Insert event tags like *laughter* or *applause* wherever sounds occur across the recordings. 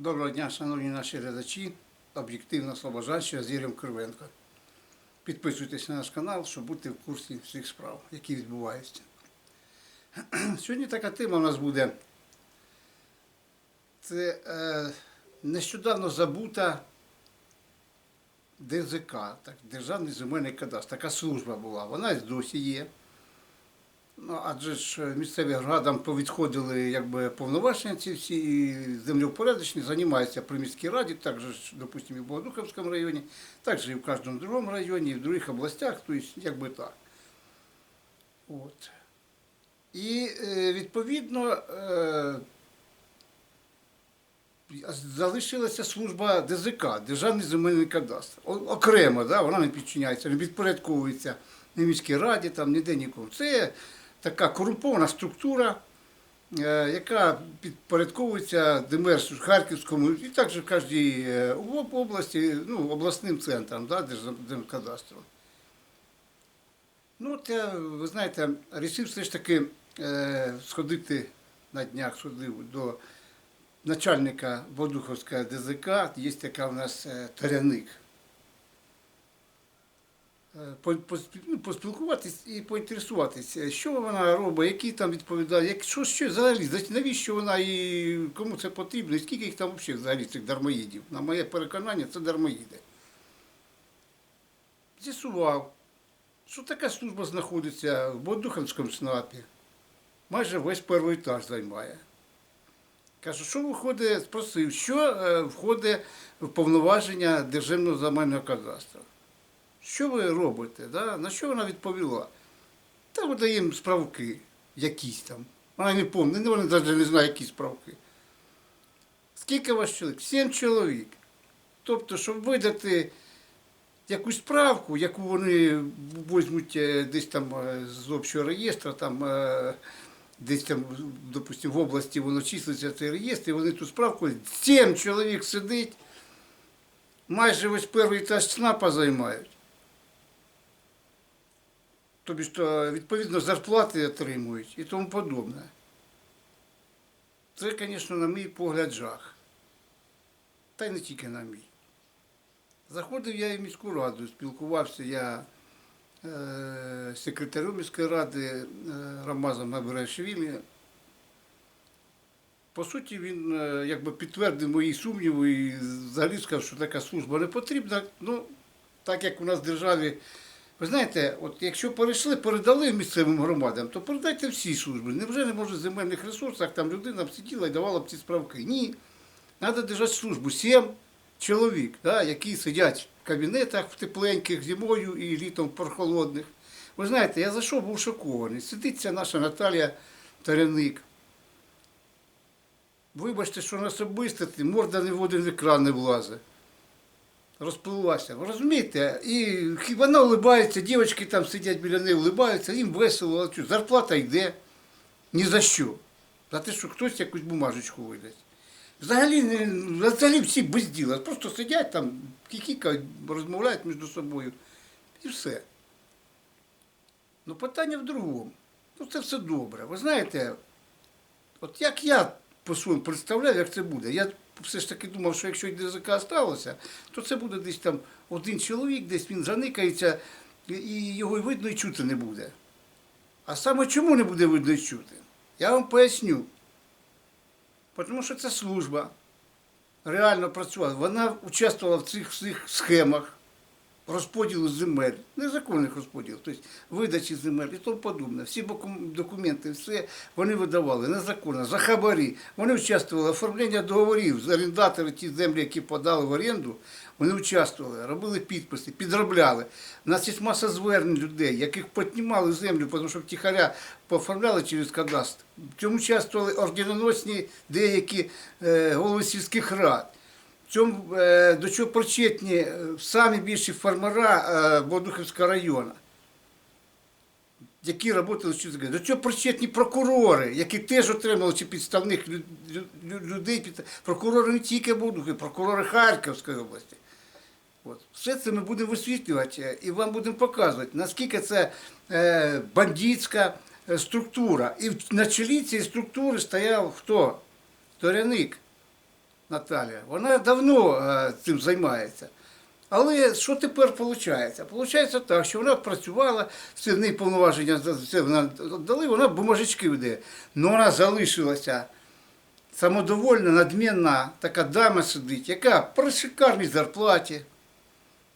Доброго дня, шановні наші глядачі, об'єктивно Слобожанщина з Ігорем Кривенко. Підписуйтесь на наш канал, щоб бути в курсі всіх справ, які відбуваються. *clears throat* Сьогодні така тема у нас буде. Це е, нещодавно забута ДЗК, так, Державний земельний кадастр. Така служба була. Вона досі є. Ну, адже ж місцеві градам повідходили якби, повноваження ці всі, і землевпорядочні займаються при міській раді, також, допустимо, і в Богодуховському районі, також і в кожному другому районі, і в других областях, тобто, якби так. От. І е, відповідно е, залишилася служба ДЗК, Державний земельний кадастр. Окремо, да, вона не підчиняється, не підпорядковується ні міській раді, там, ніде нікому. Це така корумпована структура, е, яка підпорядковується ДМР Харківському і також в кожній е, області, ну, обласним центром да, Держкадастру. Ну, от я, ви знаєте, вирішив все ж таки е, сходити на днях, сходив до начальника Бодуховського ДЗК, є така в нас е, Таряник. Е, по- поспі- ну, поспілкуватись і поінтересуватися, що вона робить, які там відповідає, що, що взагалі, навіщо вона і кому це потрібно, і скільки їх там взагалі, взагалі цих дармоїдів. На моє переконання, це дармоїди. З'ясував, що така служба знаходиться в Бодуханському СНАПі. Майже весь перший етаж займає. Кажу, що виходить, спросив, що е, входить в повноваження Державного земельного кадастру. Що ви робите? Да? На що вона відповіла? Та ми даємо справки якісь там. Вона не пам'ятає, вона навіть не знає, які справки. Скільки вас чоловік? Сім чоловік. Тобто, щоб видати якусь справку, яку вони візьмуть е, десь там е, з общого реєстру, там, е, десь там, допустимо, в області воно числиться цей реєстр, і вони ту справку, сім чоловік сидить, майже весь перший етаж ЦНАПа займають. Тобі то, відповідно, зарплати отримують і тому подобне. Це, звісно, на мій погляд, жах. Та й не тільки на мій. Заходив я і в міську раду, спілкувався я е, з секретарем міської ради е, Рамазом Абрашвілі. По суті, він е, якби підтвердив мої сумніви і взагалі сказав, що така служба не потрібна. Ну, так як у нас в державі, ви знаєте, от якщо перейшли, передали місцевим громадам, то передайте всі служби. Невже не може в земельних ресурсах там людина б сиділа і давала б ці справки? Ні. Треба держати службу. Сім чоловік, да, які сидять в кабінетах в тепленьких зимою і літом в прохолодних. Ви знаєте, я зайшов, був шокований. Сидить ця наша Наталія Таряник. Вибачте, що на особистості морда не в один екран не влазить. Розпливлася. Ви розумієте? І вона улибається, дівчатки там сидять біля неї, улибаються, їм весело, але що, зарплата йде. Ні за що. За те, що хтось якусь бумажечку видасть. Взагалі, взагалі всі без діла. Просто сидять там, кікікають, розмовляють між собою. І все. Ну, питання в другому. Ну, це все добре. Ви знаєте, от як я по-своєму представляю, як це буде. Я все ж таки думав, що якщо ДЗК сталося, то це буде десь там один чоловік, десь він заникається, і- його видно і чути не буде. А саме чому не буде видно і чути? Я вам поясню. Тому що це служба реально працювала. Вона участвувала в цих всіх схемах розподілу земель, незаконних розподілів, тобто видачі земель і тому подобне. Всі документи, все вони видавали незаконно, за хабарі. Вони участвували в оформленні договорів орендатори, ті землі, які подали в оренду, вони участвували, робили підписи, підробляли. У нас є маса звернень людей, яких піднімали землю, тому що втіхаря пооформляли через кадастр. В цьому участвували орденоносні деякі е, голови сільських рад. Цьому, е, до чого причетні е, самі більші фермера е, Бодухівського району, які працювали. До цього причетні прокурори, які теж отримали чи підставних лю- лю- людей, прокурори не тільки Бодухи, прокурори Харківської області. От. Все це ми будемо висвітлювати і вам будемо показувати, наскільки це бандитська структура. І на чолі цієї структури стояв хто? Торяник. Наталя. Вона давно е, цим займається. Але що тепер виходить? Виходить так, що вона працювала, все в неї повноваження все вона дали, вона бумажечки веде. Але вона залишилася самодовольна, надмінна така дама сидить, яка при шикарній зарплаті,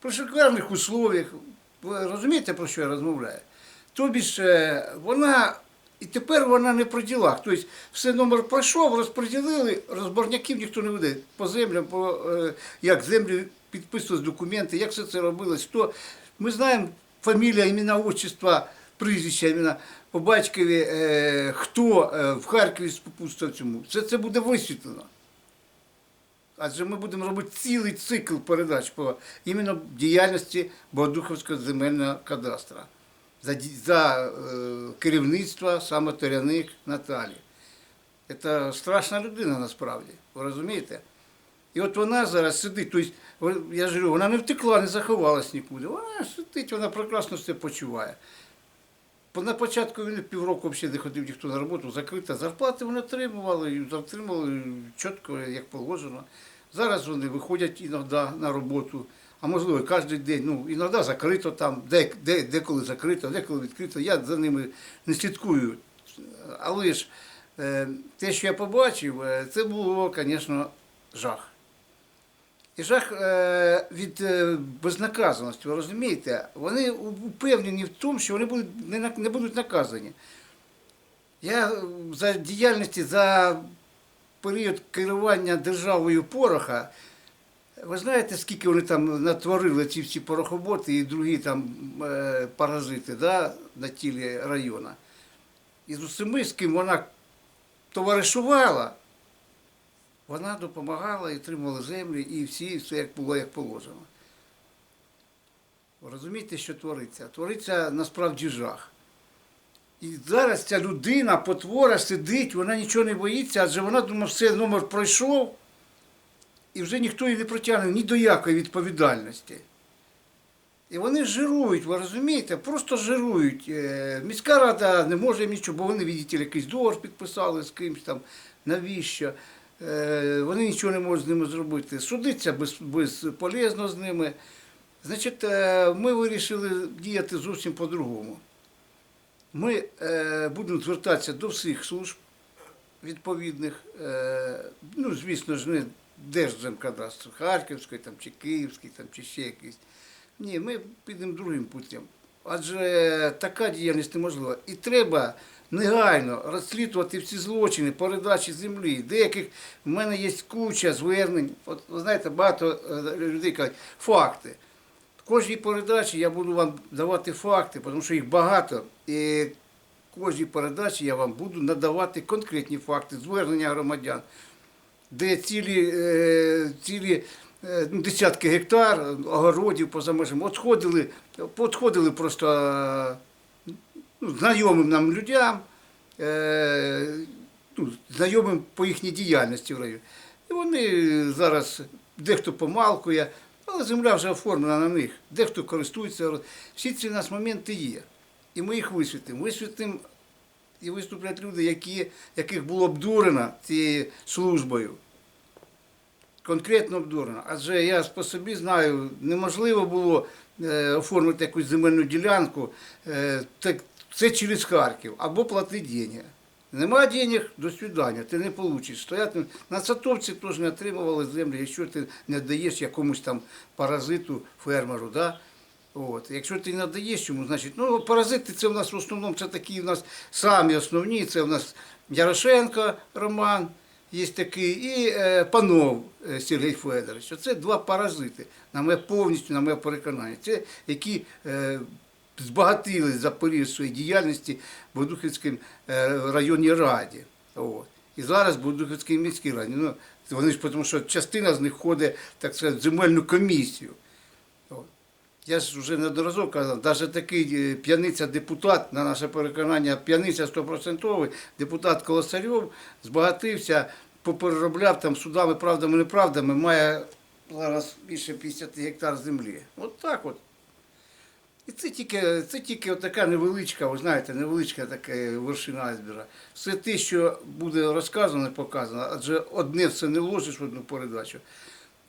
при шикарних условиях. Ви розумієте, про що я розмовляю? Тобі ж е, вона. І тепер вона не при ділах. Тобто все номер пройшов, розподілили, розборняків ніхто не веде. По землям, по, е, як землі підписували документи, як все це робилось, хто. Ми знаємо фамілія, імена, отчества, прізвища, імена по батькові, е, хто е, в Харкові спопутствував цьому. Все це буде висвітлено. Адже ми будемо робити цілий цикл передач по іменно діяльності Богодуховського земельного кадастра за, за е, керівництва саме Торяник Наталі. Це страшна людина насправді, ви розумієте? І от вона зараз сидить, тобто, я ж говорю, вона не втекла, не заховалась нікуди. Вона сидить, вона прекрасно все почуває. На початку він півроку взагалі не ходив ніхто на роботу, закрита зарплати вони отримували, отримували чітко, як положено. Зараз вони виходять іноді на роботу, а можливо кожен день. Ну, іноді закрито там, де, де, деколи закрито, деколи відкрито. Я за ними не слідкую. Але ж е, те, що я побачив, е, це було, звісно, жах. І жах е, від безнаказаності, ви розумієте? Вони упевнені в тому, що вони будуть, не, будуть наказані. Я за діяльності за період керування державою пороха, ви знаєте, скільки вони там натворили ці всі порохоботи і другі там е, паразити да, на тілі району. І з усіми, з ким вона товаришувала, вона допомагала і отримувала землі, і всі, все як було, як положено. Розумієте, що твориться? Твориться насправді жах. І зараз ця людина, потвора, сидить, вона нічого не боїться, адже вона думає, все, номер пройшов, і вже ніхто її не притягне ні до якої відповідальності. І вони жирують, ви розумієте, просто жирують. Е, Міська рада не може нічого, бо вони, видите, якийсь договор підписали з кимось там, навіщо. Е, Вони нічого не можуть з ними зробити. Судиться без, безполезно з ними. Значить, е, ми вирішили діяти зовсім по-другому. Ми будемо звертатися до всіх служб відповідних, ну, звісно ж, не Держземкадастру, Харківської там, чи Київський, там, чи ще якийсь. Ні, ми підемо другим путем. Адже така діяльність неможлива. І треба негайно розслідувати всі злочини, передачі землі. Деяких в мене є куча звернень. От ви знаєте, багато е, людей кажуть, факти. Кожній передачі я буду вам давати факти, тому що їх багато. І кожній передачі я вам буду надавати конкретні факти, звернення громадян, де цілі, е, цілі е, ну, десятки гектар огородів поза межами отходили, подходили просто е, ну, знайомим нам людям, ну, знайомим по їхній діяльності в районі. І вони зараз дехто помалкує, але земля вже оформлена на них, дехто користується. Всі ці у нас моменти є. І ми їх висвітимо. Висвітимо і виступлять люди, які, яких було обдурено цією службою. Конкретно обдурено. Адже я по собі знаю, неможливо було е, оформити якусь земельну ділянку, е, так, це через Харків, або плати деньги. Нема денег, до свидання, ти не получиш. Стоять на- сатовці теж не отримували землі, якщо ти не даєш якомусь там паразиту, фермеру. Да? От. Якщо ти не даєш йому, значить, ну паразити це в нас в основному це такі в нас самі основні. Це в нас Ярошенко Роман, є такий, і е, Панов е, Сергій Федорович. Це два паразити, на моє повністю, на моє переконання. Це які е, збагатили за своєї діяльності в Бодухівській е, районній раді. От. І зараз в Бодухівській міській раді. Ну, вони ж тому, що частина з них ходить, так сказати, в земельну комісію. Я ж вже неодноразово казав, навіть такий е, п'яниця-депутат, на наше переконання, п'яниця стопроцентовий, депутат Колосарьов збагатився, попереробляв там судами, правдами, неправдами, має зараз більше 50 гектар землі. От так от. І це тільки, це тільки така невеличка, ви знаєте, невеличка така вершина айсберга. Все те, що буде розказано показано, адже одне все не вложиш в одну передачу.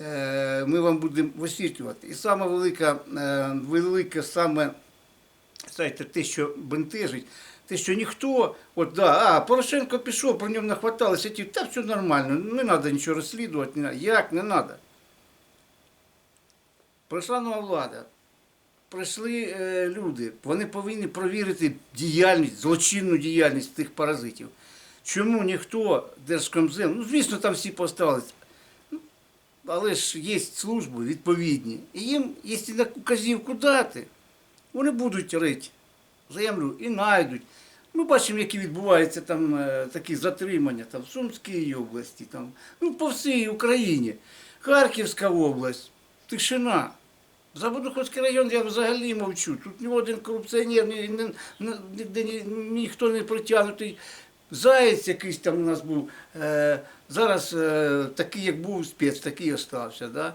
Е, Ми вам будемо висвітлювати. І саме велика, е, велике саме знаєте, те, що бентежить, те, що ніхто, от да, а Порошенко пішов, про нього нахваталися, ті, та все нормально, не треба нічого розслідувати. Не, як не треба? Прийшла нова влада, прийшли е, люди, вони повинні провірити діяльність, злочинну діяльність тих паразитів. Чому ніхто Держкомзем, ну звісно, там всі поставились, ну, але ж є служби відповідні, і їм, якщо на указівку дати, вони будуть рити землю і знайдуть. Ми бачимо, які відбуваються там е, такі затримання там, в Сумській області, там, ну, по всій Україні. Харківська область, тишина. Забудуховський район я взагалі мовчу. Тут ні один корупціонер, ні, ні, ні, ніхто не притягнутий. Заєць якийсь там у нас був. Е, зараз е, такий, як був спец, такий остався. Да?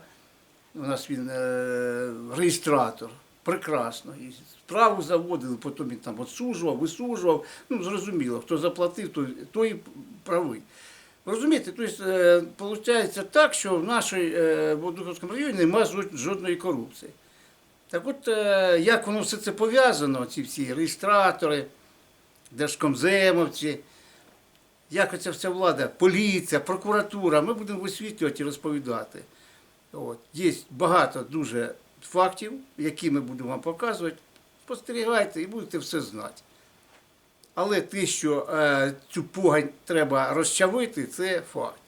У нас він е, реєстратор. Прекрасно. І справу заводили, потім він там отсуджував, висуджував. Ну, зрозуміло, хто заплатив, той, той правий. Розумієте, тобто, е, виходить так, що в нашій е, Бодуховському районі немає жодної корупції. Так от, е, як воно все це пов'язано, ці всі реєстратори, держкомземовці, як оця вся влада, поліція, прокуратура, ми будемо висвітлювати і розповідати. От. Є багато дуже фактів, які ми будемо вам показувати. Спостерігайте і будете все знати. Але те, що е, цю погань треба розчавити, це факт.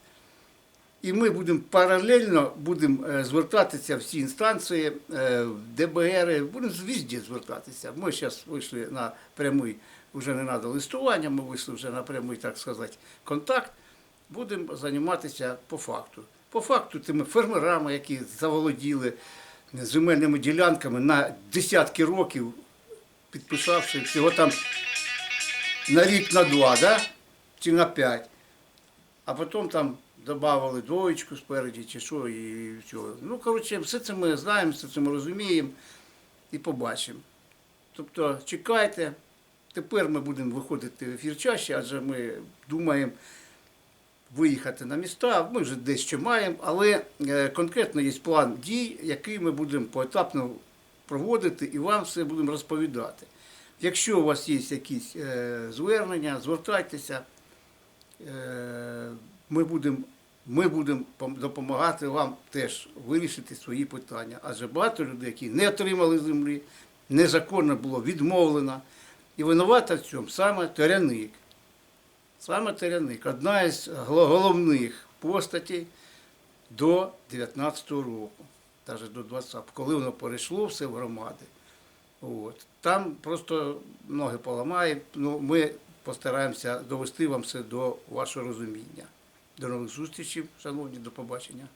І ми будемо паралельно будемо е, звертатися в всі інстанції, е, в ДБР, будемо везде звертатися. Ми зараз вийшли на прямий, вже не треба листування, ми вийшли вже на прямий, так сказати, контакт. Будемо займатися по факту. По факту тими фермерами, які заволоділи земельними ділянками на десятки років, підписавши всього там на рік на два, да? чи на п'ять. А потім там додавали двоєчку спереді, чи що, і все. Ну, коротше, все це ми знаємо, все це ми розуміємо і побачимо. Тобто, чекайте, тепер ми будемо виходити в ефір чаще, адже ми думаємо виїхати на міста. Ми вже дещо маємо, але е, конкретно є план дій, який ми будемо поетапно проводити і вам все будемо розповідати. Якщо у вас є якісь е, звернення, звертайтеся. Е, ми будемо ми будемо допомагати вам теж вирішити свої питання. Адже багато людей, які не отримали землі, незаконно було відмовлено. І винувата в цьому саме Теряник. Саме Теряник одна із головних постатей до 19-го року, навіть до 20-го, коли воно перейшло все в громади. От. Там просто ноги поламає. Ну, ми постараємося довести вам все до вашого розуміння. До нових зустрічей, шановні, до побачення.